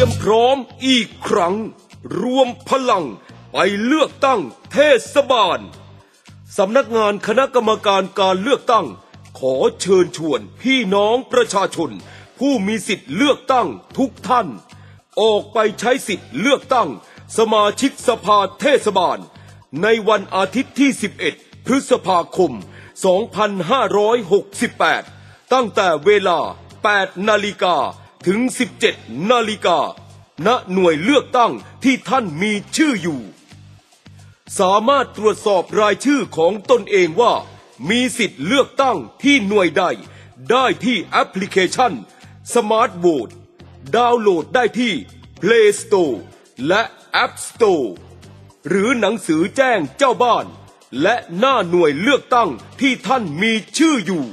รียมพร้อมอีกครั้ง รวมพลังไปเลือกตั้งเทศบาล สำนักงานคณะกรรมการการเลือกตั้ง ขอเชิญชวนพี่น้องประชาชน ผู้มีสิทธิ์เลือกตั้งทุกท่าน ออกไปใช้สิทธิ์เลือกตั้ง สมาชิกสภาเทศบาล ในวันอาทิตย์ที่ 11 พฤษภาคม 2568 ตั้งแต่เวลา 8 นาฬิกา ถึง 17 นาฬิกา ณ หน่วยเลือกตั้งที่ท่านมีชื่ออยู่ สามารถตรวจสอบรายชื่อของตนเองว่า มีสิทธิ์เลือกตั้งที่หน่วยใด ได้ที่แอปพลิเคชัน Smart Vote ดาวน์โหลดได้ที่ Play Store และ App Store หรือหนังสือแจ้งเจ้าบ้าน และหน้าหน่วยเลือกตั้งที่ท่านมีชื่ออยู่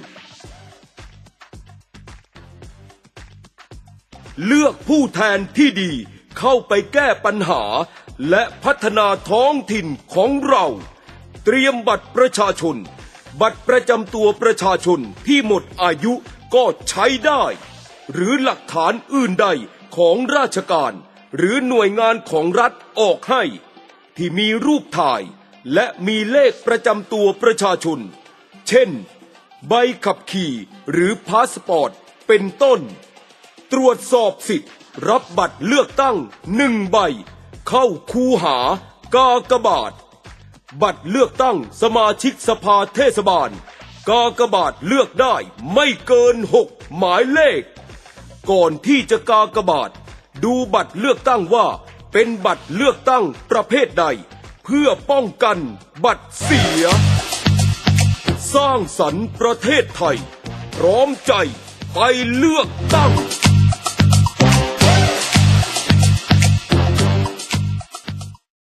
เลือกผู้แทนที่ดี เข้าไปแก้ปัญหา และพัฒนาท้องถิ่นของเรา เตรียมบัตรประชาชน บัตรประจำตัวประชาชนที่หมดอายุก็ใช้ได้ หรือหลักฐานอื่นใดของราชการ หรือหน่วยงานของรัฐออกให้ ที่มีรูปถ่ายและมีเลขประจำตัวประชาชน เช่น ใบขับขี่หรือพาสปอร์ต เป็นต้น ตรวจสอบสิทธิ์ รับบัตรเลือกตั้งหนึ่งใบ เข้าคูหากากบาท บัตรเลือกตั้งสมาชิกสภาเทศบาล กากบาทเลือกได้ไม่เกินหกหมายเลข ก่อนที่จะกากบาท ดูบัตรเลือกตั้งว่าเป็นบัตรเลือกตั้งประเภทใด เพื่อป้องกันบัตรเสีย สร้างสรรค์ประเทศไทย พร้อมใจไปเลือกตั้ง